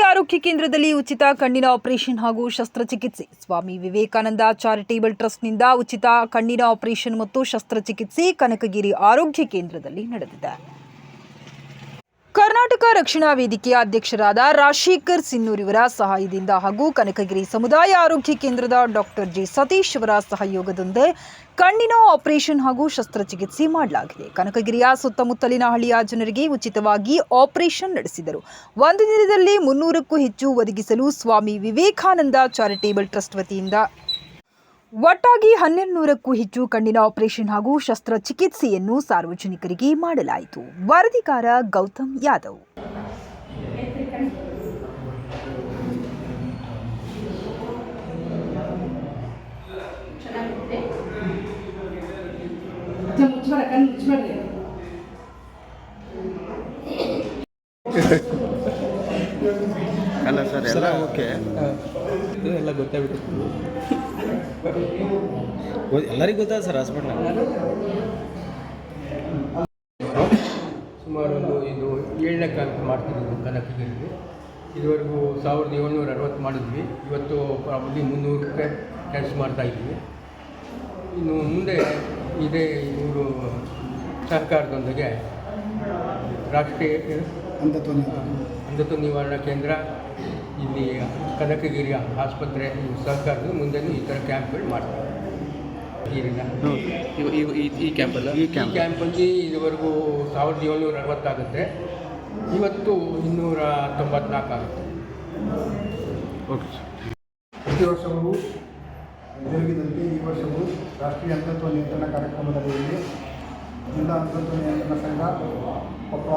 ಆರೋಗ್ಯ ಕೇಂದ್ರದಲ್ಲಿ ಉಚಿತ ಕಣ್ಣಿನ ಆಪರೇಷನ್ ಹಾಗೂ ಶಸ್ತ್ರಚಿಕಿತ್ಸೆ. ಸ್ವಾಮಿ ವಿವೇಕಾನಂದ ಚಾರಿಟೇಬಲ್ ಟ್ರಸ್ಟ್ನಿಂದ ಉಚಿತ ಕಣ್ಣಿನ ಆಪರೇಷನ್ ಮತ್ತು ಶಸ್ತ್ರಚಿಕಿತ್ಸೆ ಕನಕಗಿರಿ ಆರೋಗ್ಯ ಕೇಂದ್ರದಲ್ಲಿ ನಡೆದಿದೆ. ಕರ್ನಾಟಕ ರಕ್ಷಣಾ ವೇದಿಕೆಯ ಅಧ್ಯಕ್ಷರಾದ ರಾಜಶೇಖರ್ ಸಿನ್ನೂರ್ ಇವರ ಸಹಾಯದಿಂದ ಹಾಗೂ ಕನಕಗಿರಿ ಸಮುದಾಯ ಆರೋಗ್ಯ ಕೇಂದ್ರದ ಡಾಕ್ಟರ್ ಜಿ ಸತೀಶ್ ಅವರ ಸಹಯೋಗದೊಂದಿಗೆ ಕಣ್ಣಿನ ಆಪರೇಷನ್ ಹಾಗೂ ಶಸ್ತ್ರಚಿಕಿತ್ಸೆ ಮಾಡಲಾಗಿದೆ. ಕನಕಗಿರಿಯ ಸುತ್ತಮುತ್ತಲಿನ ಹಳ್ಳಿಯ ಜನರಿಗೆ ಉಚಿತವಾಗಿ ಆಪರೇಷನ್ ನಡೆಸಿದರು. ಒಂದು ದಿನದಲ್ಲಿ ಮುನ್ನೂರಕ್ಕೂ ಹೆಚ್ಚು ಒದಗಿಸಲು ಸ್ವಾಮಿ ವಿವೇಕಾನಂದ ಚಾರಿಟೇಬಲ್ ಟ್ರಸ್ಟ್ ವತಿಯಿಂದ ಒಟ್ಟಾಗಿ ಹನ್ನೆರಡು ನೂರಕ್ಕೂ ಹೆಚ್ಚು ಕಣ್ಣಿನ ಆಪರೇಷನ್ ಹಾಗೂ ಶಸ್ತ್ರಚಿಕಿತ್ಸೆಯನ್ನು ಸಾರ್ವಜನಿಕರಿಗೆ ಮಾಡಲಾಯಿತು ವರದಿಗಾರ ಗೌತಮ್ ಯಾದವ್ ಅಲ್ಲ ಸರ್ ಎಲ್ಲ ಓಕೆ ಎಲ್ಲ ಗೊತ್ತಾಗ್ಬಿಟ್ಟು ಎಲ್ಲರಿಗೂ ಗೊತ್ತಾ ಸರ್ ಹಾಸ್ಪಿಟ್ಲ್ ಸುಮಾರು ಒಂದು ಇದು ಏಳನೇ ಕಾಲಕ್ಕೆ ಮಾಡ್ತಿದ್ದೀವಿ ಕನಕಗಿರಿಲಿ ಇದುವರೆಗೂ ಸಾವಿರದ ಏಳ್ನೂರ ಅರವತ್ತು ಮಾಡಿದ್ವಿ. ಇವತ್ತು ಪ್ರಾಬಲಿ ಮುನ್ನೂರಕ್ಕೆ ರೂಪಾಯಿ ಮಾಡ್ತಾ ಮಾಡ್ತಾಯಿದ್ವಿ ಇನ್ನು ಮುಂದೆ ಇದೇ ಇವರು ಸರ್ಕಾರದೊಂದಿಗೆ ರಾಷ್ಟ್ರೀಯ ಅಂಧತ್ವ ನಿವಾರಣಾ ಕೇಂದ್ರ ಇಲ್ಲಿ ಕನಕಗಿರಿ ಆಸ್ಪತ್ರೆ ಸರ್ಕಾರದ ಮುಂದೆನೂ ಈ ಥರ ಕ್ಯಾಂಪ್ಗಳು ಮಾಡ್ತಾರೆ. ಈ ಕ್ಯಾಂಪಲ್ಲ? ಈ ಈ ಕ್ಯಾಂಪ್ ಕ್ಯಾಂಪಲ್ಲಿ ಇದುವರೆಗೂ ಸಾವಿರದ ಏಳ್ನೂರ ಅರವತ್ತಾಗುತ್ತೆ. ಇವತ್ತು ಇನ್ನೂರ ತೊಂಬತ್ನಾಲ್ಕು ಆಗುತ್ತೆ. ಓಕೆ ಪ್ರತಿ ವರ್ಷವೂ ಜರುಗಿದಂತೆ ಈ ವರ್ಷವೂ ರಾಷ್ಟ್ರೀಯ ಅಂತತ್ವ ನಿಯಂತ್ರಣ ಕಾರ್ಯಕ್ರಮದಲ್ಲಿ ಜಿಲ್ಲಾ ಅಂಧತ್ವ ನಿಯಂತ್ರಣ ಸಂಘ ಕೊಪ್ಪ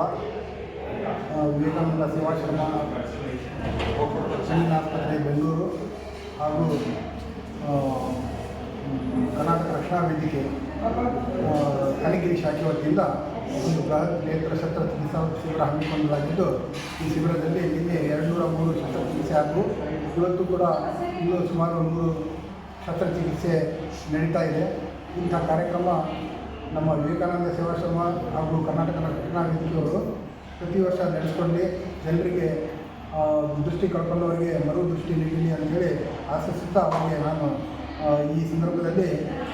ವಿವೇಕಾನಂದ ಸೇವಾಶ್ರಮ ಚೆನ್ನ ಆಸ್ಪತ್ರೆ ಬೆಂಗಳೂರು ಹಾಗೂ ಕರ್ನಾಟಕ ರಕ್ಷಣಾ ವೇದಿಕೆ ಕನಗಿರಿ ಶಾಖೆ ವತಿಯಿಂದ ಒಂದು ಬೃಹತ್ ನೇತ್ರ ಶಸ್ತ್ರಚಿಕಿತ್ಸಾ ಶಿಬಿರ ಹಮ್ಮಿಕೊಳ್ಳಲಾಗಿದ್ದು, ಈ ಶಿಬಿರದಲ್ಲಿ ನಿನ್ನೆ ಎರಡುನೂರ ಮೂರು ಶಸ್ತ್ರಚಿಕಿತ್ಸೆ ಹಾಗೂ ಇವತ್ತು ಕೂಡ ಇನ್ನೂ ಸುಮಾರು ನೂರು ಶಸ್ತ್ರಚಿಕಿತ್ಸೆ ನಡೀತಾ ಇದೆ. ಇಂಥ ಕಾರ್ಯಕ್ರಮ ನಮ್ಮ ವಿವೇಕಾನಂದ ಸೇವಾಶ್ರಮ ಹಾಗೂ ಕರ್ನಾಟಕ ರಕ್ಷಣಾ ವೇದಿಕೆಯವರು ಪ್ರತಿ ವರ್ಷ ನಡೆಸ್ಕೊಂಡು ಜನರಿಗೆ ದೃಷ್ಟಿ ಕಳ್ಕೊಂಡವರಿಗೆ ಮರು ದೃಷ್ಟಿ ನೀಡಲಿ ಅಂತೇಳಿ ಆಶಿಸುತ್ತಾ ಅವರಿಗೆ ನಾನು ಈ ಸಂದರ್ಭದಲ್ಲಿ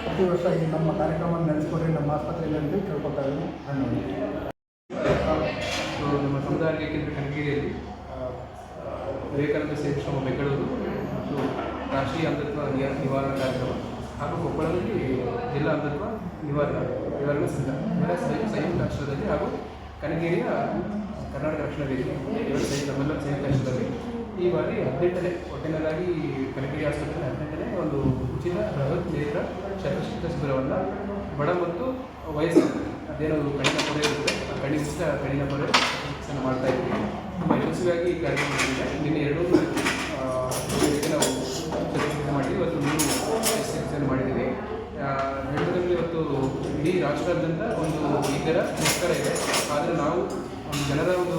ಪ್ರತಿ ವರ್ಷ ಈ ನಮ್ಮ ಕಾರ್ಯಕ್ರಮ ನಡೆಸ್ಕೊಡ್ರಿ ನಮ್ಮ ಆಸ್ಪತ್ರೆಯಲ್ಲಿ ಅಂತ ಕೇಳ್ಕೊತಾ ಇದ್ದೀನಿ. ಧನ್ಯವಾದ ನಮ್ಮ ಸಮುದಾಯ ಕೇಂದ್ರ ಕನಗಿರಿಯಲ್ಲಿ ವಿವೇಕಾನಂದ ಸೇವಾಶ್ರಮ ಬೆಂಗಳೂರು ಮತ್ತು ರಾಷ್ಟ್ರೀಯ ಅಂಧತ್ವ ನಿವಾರಣಾ ಕಾರ್ಯಕ್ರಮ ಹಾಗೂ ಕೊಪ್ಪಳದಲ್ಲಿ ಜಿಲ್ಲಾ ಅಂಧತ್ವ ನಿವಾರಣಾ ನಿವಾರಣಾ ಸಂಘ ಸಂಯುಕ್ತ ರಾಷ್ಟ್ರದಲ್ಲಿ ಹಾಗೂ ಕನಗಿರಿಯ ಕರ್ನಾಟಕ ರಕ್ಷಣಾ ವೇದಿಕೆ ಇವರು ಸಂಯುಕ್ತ ನಮ್ಮೆಲ್ಲರ ಸಂಯುಕ್ತ ರಾಷ್ಟ್ರದಲ್ಲಿ ಈ ಬಾರಿ ಹದಿನೆಂಟನೇ ಒಟ್ಟಿನದಾಗಿ ಕನಗಿರಿ ಆಸ್ಪತ್ರೆ, ಹದಿನೆಂಟನೇ ಒಂದು ಉಚಿತ ಬೃಹತ್ ನೇತ್ರ ಶಸ್ತ್ರಚಿಕಿತ್ಸಾ ಶಿಬಿರವನ್ನು ಬಡ ಮತ್ತು ವಯಸ್ಸು, ಅದೇನೋ ಕಣ್ಣಿನ ಪೊರೆ ಇರುತ್ತೆ, ಆ ಕಣ್ಣಿ ಮುಕ್ತ ಕಣ್ಣಿನ ಪೊರೆ ಮಾಡ್ತಾ ಇದ್ದೀವಿ. ತುಂಬ ಯಶಸ್ವಿಯಾಗಿ ಕಾರ್ಯಕ್ರಮ ನಿನ್ನೆ ಎರಡು ರೋಗಿಗಳಿಗೆ ನಾವು ಶಸ್ತ್ರಚಿಕಿತ್ಸೆ ಮಾಡಿದ್ವಿ ಇವತ್ತು ನೂರು ಶಸ್ತ್ರಚಿಕಿತ್ಸೆಯನ್ನು ಮಾಡಿದ್ದೀವಿ ಆ, ಹೇಳೋದ್ರಲ್ಲಿ ಇವತ್ತು ರಾಷ್ಟ್ರಾದ್ಯಂತ ಒಂದು ಇದರ ಮುಷ್ಕರ ಇದೆ. ಆದರೆ ನಾವು ಒಂದು ಜನರ ಒಂದು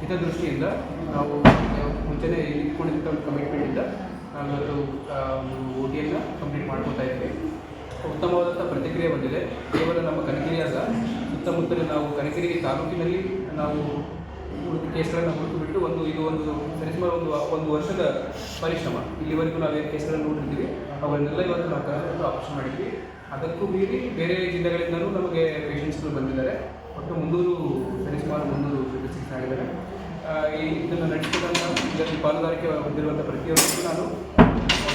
ಹಿತದೃಷ್ಟಿಯಿಂದ ನಾವು ಮುಂಚೆನೇ ಇಟ್ಕೊಂಡಿದ್ದ ಒಂದು ಕಮಿಟ್ಮೆಂಟಿಂದ ನಾವು ಇವತ್ತು ಆ, ಒಂದು ಓ ಟಿಯನ್ನು ಕಂಪ್ಲೀಟ್ ಮಾಡ್ಕೊತಾ ಇದ್ದೀವಿ ಉತ್ತಮವಾದಂಥ ಪ್ರತಿಕ್ರಿಯೆ ಬಂದಿದೆ. ಕೇವಲ ನಮ್ಮ ಕನಕಿರಿ ಅಲ್ಲ ಸುತ್ತಮುತ್ತಲಿನ ನಾವು ಕನಕಿರಿ ತಾಲೂಕಿನಲ್ಲಿ ನಾವು ಕೇಸ್ಗಳನ್ನು ಹುಡುಕಿಬಿಟ್ಟು ಒಂದು ಇದು ಒಂದು ಸರಿಸುಮಾರು ಒಂದು ಒಂದು ವರ್ಷದ ಪರಿಶ್ರಮ. ಇಲ್ಲಿವರೆಗೂ ನಾವೇನು ಕೇಸ್ಗಳನ್ನು ನೋಡಿರ್ತೀವಿ. ಅವರನ್ನೆಲ್ಲ ಇವತ್ತು ನಾವು ಕರೆದು ಆಪರೇಷನ್ ಮಾಡಿದ್ವಿ. ಅದಕ್ಕೂ ಮೀರಿ ಬೇರೆ ಜಿಲ್ಲೆಗಳಿಂದಲೂ ನಮಗೆ ಪೇಷಂಟ್ಸ್ಗಳು ಬಂದಿದ್ದಾರೆ. ಒಟ್ಟು ಮುನ್ನೂರು ಸರಿಸುಮಾರು ಮುನ್ನೂರು ಸಿಕ್ಸ್ ಆಗಿದ್ದಾರೆ ಈ ಇದನ್ನು ನಡೆಸಿದಂಥ ಇದರಲ್ಲಿ ಪಾಲುದಾರಿಕೆ ಹೊಂದಿರುವಂಥ ಪ್ರತಿಯೊಬ್ಬರಿಗೂ ನಾನು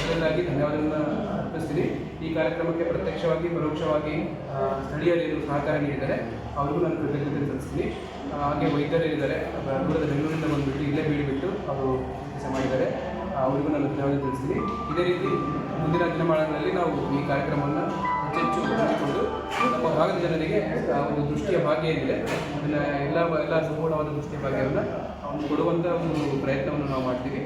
ಮೊದಲನೇದಾಗಿ ಧನ್ಯವಾದಗಳನ್ನು ಅರ್ಪಿಸ್ತೀನಿ. ಈ ಕಾರ್ಯಕ್ರಮಕ್ಕೆ ಪ್ರತ್ಯಕ್ಷವಾಗಿ, ಪರೋಕ್ಷವಾಗಿ ಸ್ಥಳೀಯರೇನು ಸಹಕಾರ ನೀಡಿದ್ದಾರೆ. ಅವರಿಗೂ ನಾನು ಕೃತಜ್ಞತೆ ಸಲ್ಲಿಸ್ತೀನಿ. ಹಾಗೆ ವೈದ್ಯರೇನಿದ್ದಾರೆ ದೂರದ ಬೆಂಗಳೂರಿಂದ ಬಂದುಬಿಟ್ಟು ಇಲ್ಲೇ ಬೀಳಿಬಿಟ್ಟು ಅವರು ಕೆಲಸ ಮಾಡಿದ್ದಾರೆ. ಅವರಿಗೂ ನಾನು ಧನ್ಯವಾದ ತಿಳಿಸ್ತೀನಿ. ಇದೇ ರೀತಿ ಮುಂದಿನ ದಿನಮಾನಗಳಲ್ಲಿ ನಾವು ಈ ಕಾರ್ಯಕ್ರಮವನ್ನು ಹೆಚ್ಚೆಚ್ಚು ಮಾಡಿಕೊಂಡು ನಮ್ಮ ಭಾಗದ ಜನರಿಗೆ ಒಂದು ದೃಷ್ಟಿಯ ಭಾಗ್ಯ ಏನಿದೆ, ಅದನ್ನು ಎಲ್ಲ ಎಲ್ಲ ಸಂಪೂರ್ಣವಾದ ದೃಷ್ಟಿಯ ಭಾಗ್ಯವನ್ನು ಅವನು ಕೊಡುವಂಥ ಒಂದು ಪ್ರಯತ್ನವನ್ನು ನಾವು ಮಾಡ್ತೀವಿ.